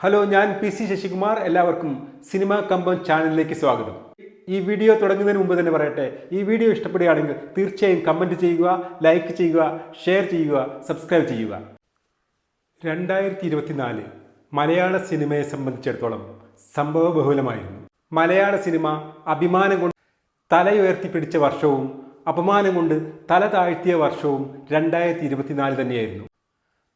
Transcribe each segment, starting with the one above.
Hello ഞാൻ P C Sasikumar. എല്ലാവർക്കും cinema കമ്പം ചാനലിലേക്ക് സ്വാഗതം. ഈ വീഡിയോ തുടങ്ങുന്നതിന് മുമ്പ് തന്നെ പറയട്ടെ ഈ വീഡിയോ ഇഷ്ടപ്പെടുകയാണെങ്കിൽ തീർച്ചയായും കമന്റ് ചെയ്യുക ലൈക്ക് ചെയ്യുക ഷെയർ ചെയ്യുക സബ്സ്ക്രൈബ് ചെയ്യുക. രണ്ടായിരത്തി ഇരുപത്തിനാല് മലയാള സിനിമയെ സംബന്ധിച്ചിടത്തോളം സംഭവബഹുലമായിരുന്നു മലയാള സിനിമ അഭിമാനം കൊണ്ട് തലയുയർത്തിപ്പിടിച്ച വർഷവും അപമാനം കൊണ്ട് തല താഴ്ത്തിയ വർഷവും രണ്ടായിരത്തി ഇരുപത്തിനാല് തന്നെയായിരുന്നു.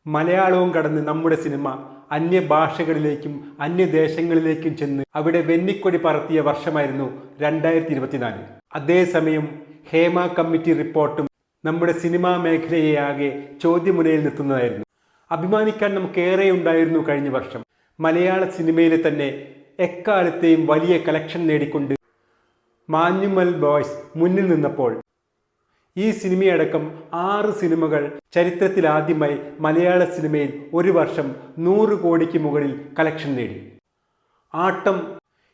മലയാളവും കടന്ന് നമ്മുടെ സിനിമ അന്യഭാഷകളിലേക്കും അന്യദേശങ്ങളിലേക്കും ചെന്ന് അവിടെ വെന്നിക്കൊടി പറത്തിയ വർഷമായിരുന്നു രണ്ടായിരത്തി ഇരുപത്തിനാല് അതേസമയം ഹേമ കമ്മിറ്റി റിപ്പോർട്ടും നമ്മുടെ സിനിമാ മേഖലയെ ആകെ ചോദ്യമുനയിൽ നിർത്തുന്നതായിരുന്നു. അഭിമാനിക്കാൻ നമുക്കേറെ ഉണ്ടായിരുന്നു കഴിഞ്ഞ വർഷം. മലയാള സിനിമയിലെ തന്നെ എക്കാലത്തെയും വലിയ കളക്ഷൻ നേടിക്കൊണ്ട് മാന്യുമൽ ബോയ്സ് മുന്നിൽ നിന്നപ്പോൾ ഈ സിനിമയടക്കം ആറ് സിനിമകൾ ചരിത്രത്തിലാദ്യമായി മലയാള സിനിമയിൽ ഒരു വർഷം നൂറ് കോടിക്ക് മുകളിൽ കളക്ഷൻ നേടി. ആട്ടം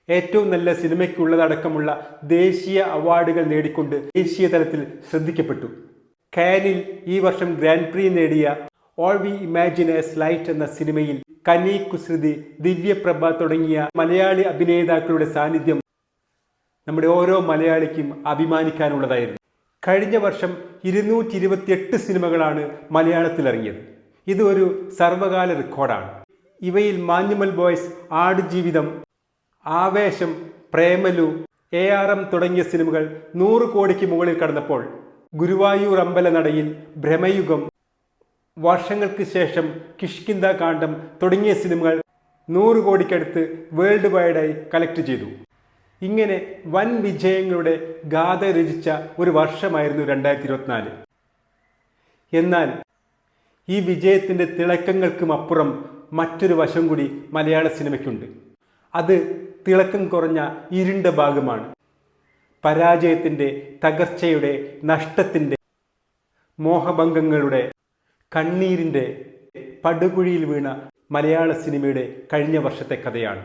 ഏറ്റവും നല്ല സിനിമയ്ക്കുള്ളതടക്കമുള്ള ദേശീയ അവാർഡുകൾ നേടിക്കൊണ്ട് ദേശീയ തലത്തിൽ ശ്രദ്ധിക്കപ്പെട്ടു. കാനിൽ ഈ വർഷം ഗ്രാൻഡ് പ്രീ നേടിയ ഓൾ വി ഇമാജിൻ ലൈറ്റ് എന്ന സിനിമയിൽ കനി കുസൃതി ദിവ്യപ്രഭ തുടങ്ങിയ മലയാളി അഭിനേതാക്കളുടെ സാന്നിധ്യം നമ്മുടെ ഓരോ മലയാളിക്കും അഭിമാനിക്കാനുള്ളതായിരുന്നു. കഴിഞ്ഞ വർഷം ഇരുന്നൂറ്റി ഇരുപത്തിയെട്ട് സിനിമകളാണ് മലയാളത്തിൽ ഇറങ്ങിയത് സർവകാല റെക്കോർഡാണ്. ഇവയിൽ മാഞ്ഞുമൽ ബോയ്സ് ആടുജീവിതം ആവേശം പ്രേമലു എ ആർ എം തുടങ്ങിയ സിനിമകൾ നൂറ് കോടിക്ക് മുകളിൽ കടന്നപ്പോൾ ഗുരുവായൂർ അമ്പലനടയിൽ ഭ്രമയുഗം വർഷങ്ങൾക്ക് ശേഷം കിഷ്കിന്ദ കാണ്ഡം തുടങ്ങിയ സിനിമകൾ നൂറ് കോടിക്കടുത്ത് വേൾഡ് വൈഡായി കളക്ട് ചെയ്തു. ഇങ്ങനെ വൻ വിജയങ്ങളുടെ ഗാഥ രചിച്ച ഒരു വർഷമായിരുന്നു രണ്ടായിരത്തി ഇരുപത്തിനാല് എന്നാൽ ഈ വിജയത്തിന്റെ തിളക്കങ്ങൾക്കും അപ്പുറം മറ്റൊരു വശം കൂടി മലയാള സിനിമയ്ക്കുണ്ട്. അത് തിളക്കം കുറഞ്ഞ ഇരുണ്ട ഭാഗമാണ്. പരാജയത്തിന്റെ തകർച്ചയുടെ നഷ്ടത്തിന്റെ മോഹഭംഗങ്ങളുടെ കണ്ണീരിന്റെ പടുകുഴിയിൽ വീണ മലയാള സിനിമയുടെ കഴിഞ്ഞ വർഷത്തെ കഥയാണ്.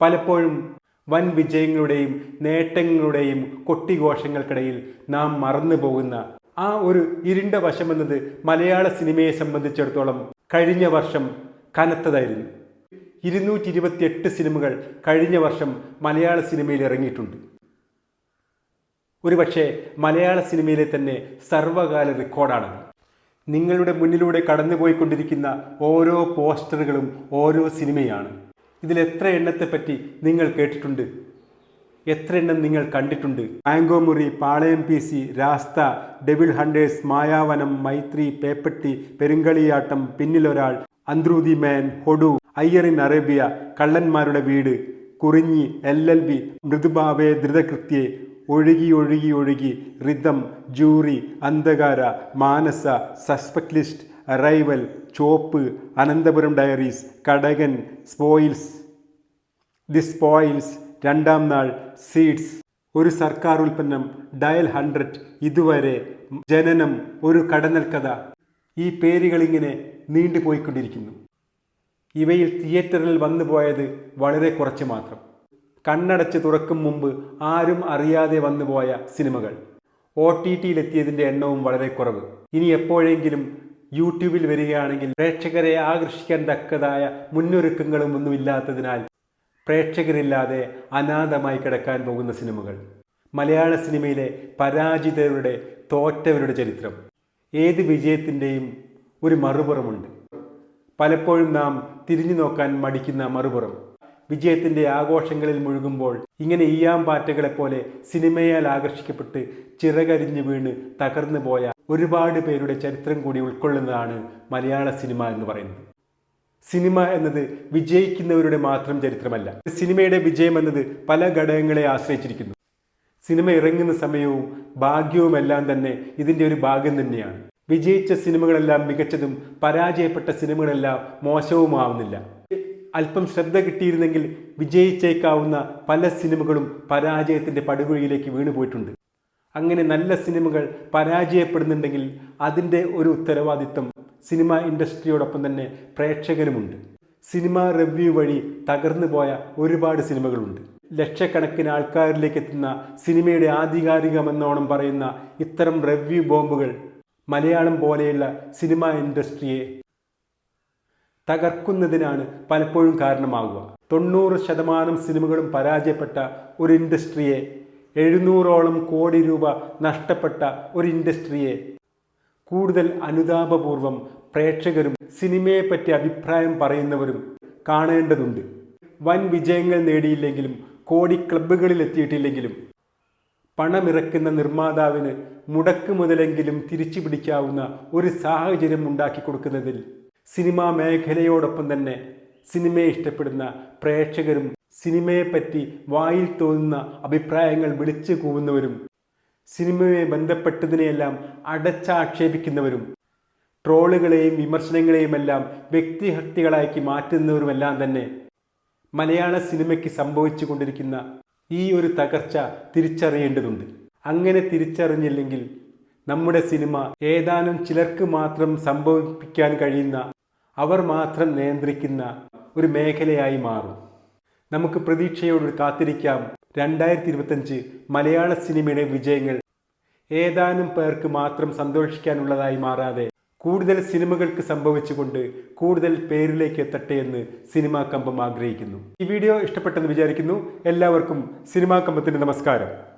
പലപ്പോഴും വൻ വിജയങ്ങളുടെയും നേട്ടങ്ങളുടെയും കൊട്ടിഘോഷങ്ങൾക്കിടയിൽ നാം മറന്നു പോകുന്ന ആ ഒരു ഇരുണ്ട വശമെന്നത് മലയാള സിനിമയെ സംബന്ധിച്ചിടത്തോളം കഴിഞ്ഞ വർഷം കനത്തതായിരുന്നു. ഇരുന്നൂറ്റി ഇരുപത്തിയെട്ട് സിനിമകൾ കഴിഞ്ഞ വർഷം മലയാള സിനിമയിൽ ഇറങ്ങിയിട്ടുണ്ട്. ഒരുപക്ഷെ മലയാള സിനിമയിലെ തന്നെ സർവകാല റെക്കോർഡാണത്. നിങ്ങളുടെ മുന്നിലൂടെ കടന്നുപോയിക്കൊണ്ടിരിക്കുന്ന ഓരോ പോസ്റ്ററുകളും ഓരോ സിനിമയാണ്. ഇതിൽ എത്ര എണ്ണത്തെ പറ്റി നിങ്ങൾ കേട്ടിട്ടുണ്ട്? എത്ര എണ്ണം നിങ്ങൾ കണ്ടിട്ടുണ്ട്? ആങ്കോമുറി മുറി Palayam P C Raastha devil hunters Mayavanam Maithri Peppatti Perumkaliyattam Pinniloral അന്ത്രൂതി man ഹൊഡു in Arabia Kallanmarude Veedu Kurinji L L B Mridubhave Dhruthakruthye Ozhuki Ozhuki Ozhuki rhythm jury Andhakara Manasa suspect list arrival Chopp Ananthapuram diaries Kadakan spoils the spoils Randam Naal seeds ഒരു സർക്കാർ ഉൽപ്പന്നം dial hundred ഇതുവരെ ജനനം ഒരു കടന്നൽ കഥ. ഈ പേരുകളിങ്ങനെ നീണ്ടുപോയിക്കൊണ്ടിരിക്കുന്നു ഇവയിൽ തിയേറ്ററിൽ വന്നു പോയത് വളരെ കുറച്ച് മാത്രം. കണ്ണടച്ച് തുറക്കും മുമ്പ് ആരും അറിയാതെ വന്നുപോയ സിനിമകൾ. ഒ ടി ടിയിലെത്തിയതിന്റെ എണ്ണവും വളരെ കുറവ്. ഇനി എപ്പോഴെങ്കിലും യൂട്യൂബിൽ വരികയാണെങ്കിൽ പ്രേക്ഷകരെ ആകർഷിക്കാൻ തക്കതായ മുന്നൊരുക്കങ്ങളും ഒന്നുമില്ലാത്തതിനാൽ പ്രേക്ഷകരില്ലാതെ അനാഥമായി കിടക്കാൻ പോകുന്ന സിനിമകൾ. മലയാള സിനിമയിലെ പരാജിതരുടെ തോറ്റവരുടെ ചരിത്രം. ഏത് വിജയത്തിന്റെയും ഒരു മറുപുറമുണ്ട്. പലപ്പോഴും നാം തിരിഞ്ഞു നോക്കാൻ മടിക്കുന്ന മറുപുറം. വിജയത്തിന്റെ ആഘോഷങ്ങളിൽ മുഴുകുമ്പോൾ ഇങ്ങനെ ഈയാം പാറ്റകളെപ്പോലെ സിനിമയാൽ ആകർഷിക്കപ്പെട്ട് ചിറകരിഞ്ഞു വീണ് തകർന്നു പോയ ഒരുപാട് പേരുടെ ചരിത്രം കൂടി ഉൾക്കൊള്ളുന്നതാണ് മലയാള സിനിമ എന്ന് പറയുന്നത്. സിനിമ എന്നത് വിജയിക്കുന്നവരുടെ മാത്രം ചരിത്രമല്ല. സിനിമയുടെ വിജയം എന്നത് പല ഘടകങ്ങളെ ആശ്രയിച്ചിരിക്കുന്നു. സിനിമ ഇറങ്ങുന്ന സമയവും ഭാഗ്യവുമെല്ലാം തന്നെ ഇതിന്റെ ഒരു ഭാഗം തന്നെയാണ്. വിജയിച്ച സിനിമകളെല്ലാം മികച്ചതും പരാജയപ്പെട്ട സിനിമകളെല്ലാം മോശവുമാവുന്നില്ല. അല്പം ശ്രദ്ധ കിട്ടിയിരുന്നെങ്കിൽ വിജയിച്ചേക്കാവുന്ന പല സിനിമകളും പരാജയത്തിന്റെ പടുകുഴിയിലേക്ക് വീണുപോയിട്ടുണ്ട്. അങ്ങനെ നല്ല സിനിമകൾ പരാജയപ്പെടുന്നുണ്ടെങ്കിൽ അതിന്റെ ഒരു ഉത്തരവാദിത്തം സിനിമ ഇൻഡസ്ട്രിയോടൊപ്പം തന്നെ പ്രേക്ഷകരുമുണ്ട് സിനിമ റിവ്യൂ വഴി തകർന്നു പോയ ഒരുപാട് സിനിമകളുണ്ട്. ലക്ഷക്കണക്കിന് ആൾക്കാരിലേക്ക് എത്തുന്ന സിനിമയുടെ ആധികാരികമെന്നോണം പറയുന്ന ഇത്തരം റിവ്യൂ ബോംബുകൾ മലയാളം പോലെയുള്ള സിനിമ ഇൻഡസ്ട്രിയെ തകർക്കുന്നതിനാണ് പലപ്പോഴും കാരണമാവുക. തൊണ്ണൂറ് ശതമാനം സിനിമകളും പരാജയപ്പെട്ട ഒരു ഇൻഡസ്ട്രിയെ എഴുന്നൂറോളം കോടി രൂപ നഷ്ടപ്പെട്ട ഒരു ഇൻഡസ്ട്രിയെ കൂടുതൽ അനുതാപപൂർവം പ്രേക്ഷകരും സിനിമയെപ്പറ്റി അഭിപ്രായം പറയുന്നവരും കാണേണ്ടതുണ്ട്. വൻ വിജയങ്ങൾ നേടിയില്ലെങ്കിലും കോടി ക്ലബ്ബുകളിൽ എത്തിയിട്ടില്ലെങ്കിലും പണമിറക്കുന്ന നിർമ്മാതാവിന് മുടക്ക് മുതലെങ്കിലും തിരിച്ചു പിടിക്കാവുന്ന ഒരു സാഹചര്യം ഉണ്ടാക്കി കൊടുക്കുന്നതിൽ സിനിമാ മേഖലയോടൊപ്പം തന്നെ സിനിമയെ ഇഷ്ടപ്പെടുന്ന പ്രേക്ഷകരും സിനിമയെപ്പറ്റി വായിൽ തോന്നുന്ന അഭിപ്രായങ്ങൾ വിളിച്ചു കൂവുന്നവരും സിനിമയെ ബന്ധപ്പെട്ടതിനെയെല്ലാം അടച്ചാക്ഷേപിക്കുന്നവരും ട്രോളുകളെയും വിമർശനങ്ങളെയുമെല്ലാം വ്യക്തിഹത്യകളാക്കി മാറ്റുന്നവരുമെല്ലാം തന്നെ മലയാള സിനിമയ്ക്ക് സംഭവിച്ചു കൊണ്ടിരിക്കുന്ന ഈ ഒരു തകർച്ച തിരിച്ചറിയേണ്ടതുണ്ട്. അങ്ങനെ തിരിച്ചറിഞ്ഞില്ലെങ്കിൽ നമ്മുടെ സിനിമ ഏതാനും ചിലർക്ക് മാത്രം സംഭവിപ്പിക്കാൻ കഴിയുന്ന അവർ മാത്രം നിയന്ത്രിക്കുന്ന ഒരു മേഖലയായി മാറും. നമുക്ക് പ്രതീക്ഷയോട് കാത്തിരിക്കാം. രണ്ടായിരത്തി ഇരുപത്തഞ്ച് മലയാള സിനിമയുടെ വിജയങ്ങൾ. ഏതാനും പേർക്ക് മാത്രം സന്തോഷിക്കാനുള്ളതായി മാറാതെ കൂടുതൽ സിനിമകൾക്ക് സംഭവിച്ചുകൊണ്ട് കൂടുതൽ പേരിലേക്ക് എത്തട്ടെ എന്ന് സിനിമാ കമ്പം ആഗ്രഹിക്കുന്നു. ഈ വീഡിയോ ഇഷ്ടപ്പെട്ടെന്ന് വിചാരിക്കുന്നു. എല്ലാവർക്കും സിനിമാ കമ്പത്തിന്റെ നമസ്കാരം.